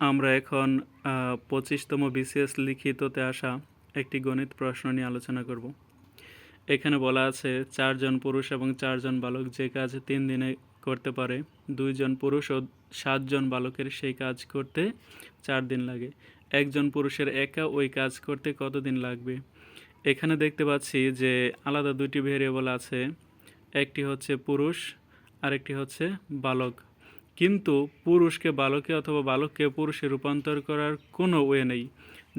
আমরা এখন পঁচিশতম বিসিএস লিখিততে আসা একটি গণিত প্রশ্ন নিয়ে আলোচনা করব। এখানে বলা আছে, চারজন পুরুষ এবং চারজন বালক যে কাজ তিন দিনে করতে পারে, দুইজন পুরুষ ও সাতজন বালকের সেই কাজ করতে চার দিন লাগে। একজন পুরুষের একা ওই কাজ করতে কতদিন লাগবে? এখানে দেখতে পাচ্ছি যে আলাদা দুটি ভেরিয়েবল আছে, একটি হচ্ছে পুরুষ, আরেকটি হচ্ছে বালক। কিন্তু পুরুষকে বালকে অথবা বালককে পুরুষে রূপান্তর করার কোনো ওয়ে নেই,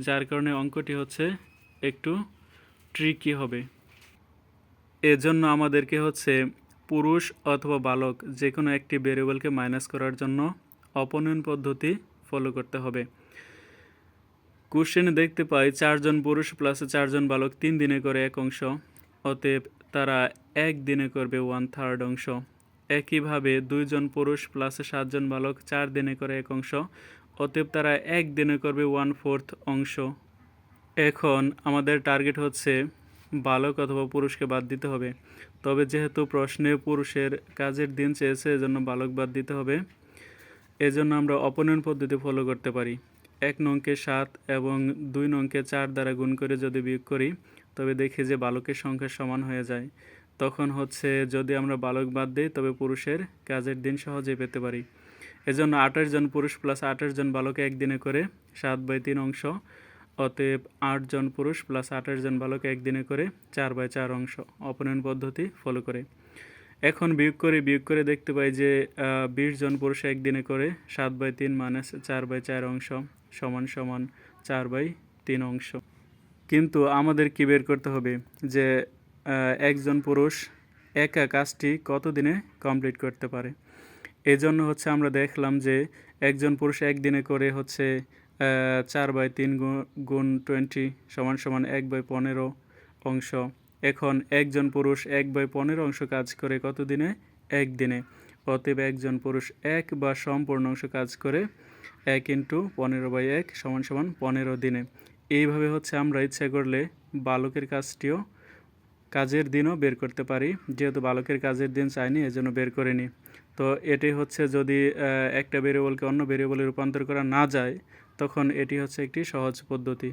যার কারণে অঙ্কটি হচ্ছে একটু ট্রিকি হবে। এজন্য আমাদেরকে হচ্ছে পুরুষ অথবা বালক যে কোনো একটি ভেরিয়েবলকে মাইনাস করার জন্য অপনয়ন পদ্ধতি ফলো করতে হবে। কোশ্চেনে দেখতে পাই, চারজন পুরুষ প্লাস চারজন বালক তিন দিনে করে এক অংশ, অতএব তারা এক দিনে করবে ওয়ান থার্ড অংশ। একইভাবে দুইজন পুরুষ প্লাস সাতজন বালক চার দিনে করে এক অংশ, অতএব তারা এক দিনে করবে ওয়ান ফোর্থ অংশ। এখন আমাদের টার্গেট হচ্ছে বালক অথবা পুরুষকে বাদ দিতে হবে। তবে যেহেতু প্রশ্নে পুরুষের কাজের দিন চেয়েছে, এজন্য বালক বাদ দিতে হবে। এজন্য আমরা অপনয়ন পদ্ধতি ফলো করতে পারি। এক নংকে সাত এবং দুই নংকে চার দ্বারা গুণ করে যদি বিয়োগ করি, তবে দেখি যে বালকের সংখ্যা সমান হয়ে যায়। তখন হচ্ছে যদি আমরা বালক বাদ দিই, তবে পুরুষের কাজের দিন সহজেই পেতে পারি। এজন্য আঠাশ জন পুরুষ প্লাস আঠাশ জন বালক একদিনে করে সাত বাই তিন অংশ, অতএব আটজন পুরুষ প্লাস আঠাশ জন বালক একদিনে করে চার বাই চার অংশ অপনয়ন পদ্ধতি ফলো করে। এখন বিয়োগ করে বিয়োগ করে দেখতে পাই যে বিশ জন পুরুষ একদিনে করে সাত বাই তিন মাইনাস চার বাই চার অংশ সমান সমান চার বাই তিন অংশ। কিন্তু আমাদের কি বের করতে হবে? যে একজন পুরুষ একা কাজটি কত দিনে কমপ্লিট করতে পারে? এজন্য হচ্ছে আমরা দেখলাম যে একজন পুরুষ একদিনে করে হচ্ছে চার বাই তিন গুণ টোয়েন্টি সমান সমান এক বাই পনেরো অংশ। এখন একজন পুরুষ এক বাই পনেরো অংশ কাজ করে কত দিনে একদিনে। অতএব একজন পুরুষ এক বা সম্পূর্ণ অংশ কাজ করে এক ইন্টু পনেরো বাই এক সমান সমান পনেরো দিনে। এইভাবে হচ্ছে আমরা ইচ্ছা করলে বালকের কাজটিও কাজের দিনও বের করতে পারি। যেহেতু বালকের কাজের দিন চাইনি এই জন্য বের করিনি। তো এটি হচ্ছে যদি একটা ভেরিয়েবলকে অন্য ভেরিয়েবলে রূপান্তর করা না যায়, তখন এটি হচ্ছে একটি সহজ পদ্ধতি।